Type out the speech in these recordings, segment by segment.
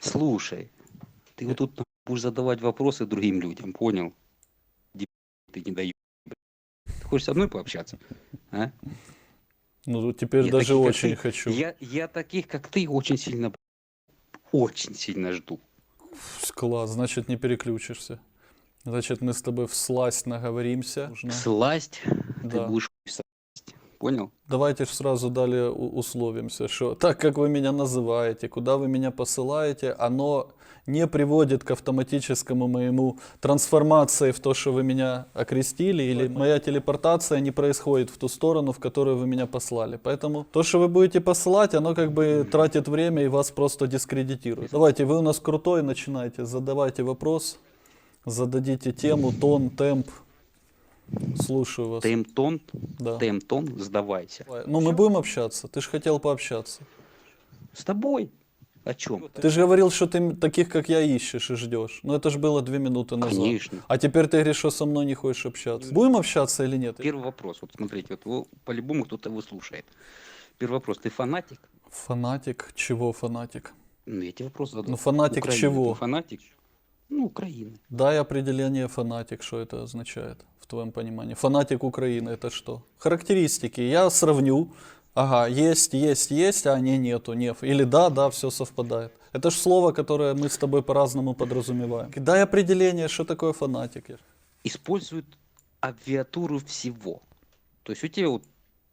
Слушай, ты вот тут будешь задавать вопросы другим людям, понял? Ты не даешь. Ты хочешь со мной пообщаться? А? Ну, теперь Я даже таких, очень ты- хочу. Я, я таких, как ты, очень сильно, очень сильно жду. Класс, значит, не переключишься. Значит, мы с тобой в сласть наговоримся. Сласть, ты Да. будешь хуй сласть. Понял? Давайте ж сразу далее условимся, что так как вы меня называете, куда вы меня посылаете, оно не приводит к автоматическому моему трансформации в то, что вы меня окрестили, или моя телепортация не происходит в ту сторону, в которую вы меня послали. Поэтому то, что вы будете посылать, оно как бы тратит время и вас просто дискредитирует. Давайте, вы у нас крутой, начинайте, задавайте вопрос, зададите тему, тон, темп. Слушаю вас. Темтон, Да. темтон, сдавайся. Ну, мы будем общаться. Ты же хотел пообщаться. С тобой? О чем? Ты же говорил, что ты таких, как я, ищешь и ждешь. Но это же было две минуты назад. Конечно. А теперь ты говоришь, что со мной не хочешь общаться. Будем общаться или нет? Первый вопрос. Вот смотрите, вот по-любому кто-то его слушает. Первый вопрос. Ты фанатик? Фанатик? Чего фанатик? Ну, я тебе вопрос задал. Ну, фанатик Украины. чего? Ты фанатик? Ну, Украины. Дай определение фанатик, что это означает твоем понимании. Фанатик Украины это что? Характеристики. Я сравню. Ага, есть, есть, есть, а не нету, не. Или да, да, все совпадает. Это же слово, которое мы с тобой по-разному подразумеваем. Дай определение, что такое фанатик. Используют абвиатуру всего. То есть у тебя вот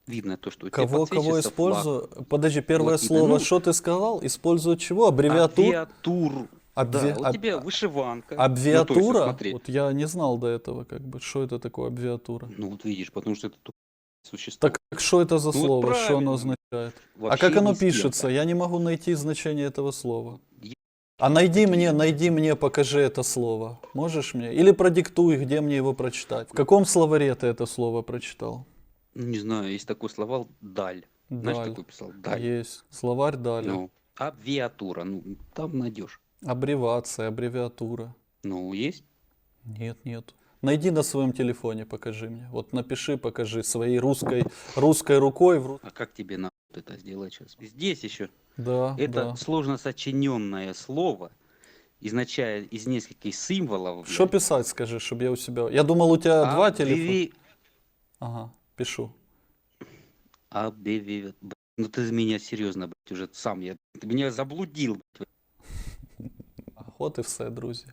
видно то, что у тебя Кого, кого подсвечивается флаг. использую? Подожди, первое Вот, слово, ну- что ты сказал? Используют чего? Аббревиатуру? Абвиатуру. Абви- Да, у тебя вышиванка. Абвиатура? Ну, есть, вот смотри. вот я не знал до этого, как бы, что это такое абвиатура. Ну, вот видишь, потому что это существо. Так что это за Ну, вот слово, что правильно. оно означает? а Вообще как оно пишется? Я не могу найти значение этого слова. А найди мне, найди мне, покажи это слово. Можешь мне? Или продиктуй, где мне его прочитать. В каком словаре ты это слово прочитал? Ну, не знаю, есть такой словал «даль». Знаешь, Даль. такой писал? «Даль». Есть. Словарь дали. Ну, абвиатура. Ну, там найдешь. Аббревиация, аббревиатура. Ну, есть? Нет, нет. Найди на своем телефоне, покажи мне. Вот напиши, покажи своей русской, русской рукой. в А как тебе надо это сделать сейчас? Здесь еще. Да, Это да. сложно сочиненное слово, изначая из нескольких символов. Что писать, скажи, чтобы я у себя... Я думал, у тебя два телефона. Обвиви- Ага, пишу. б- Ну ты меня серьезно, блядь, уже сам я. Ты меня заблудил. блядь. Вот і все, друзі.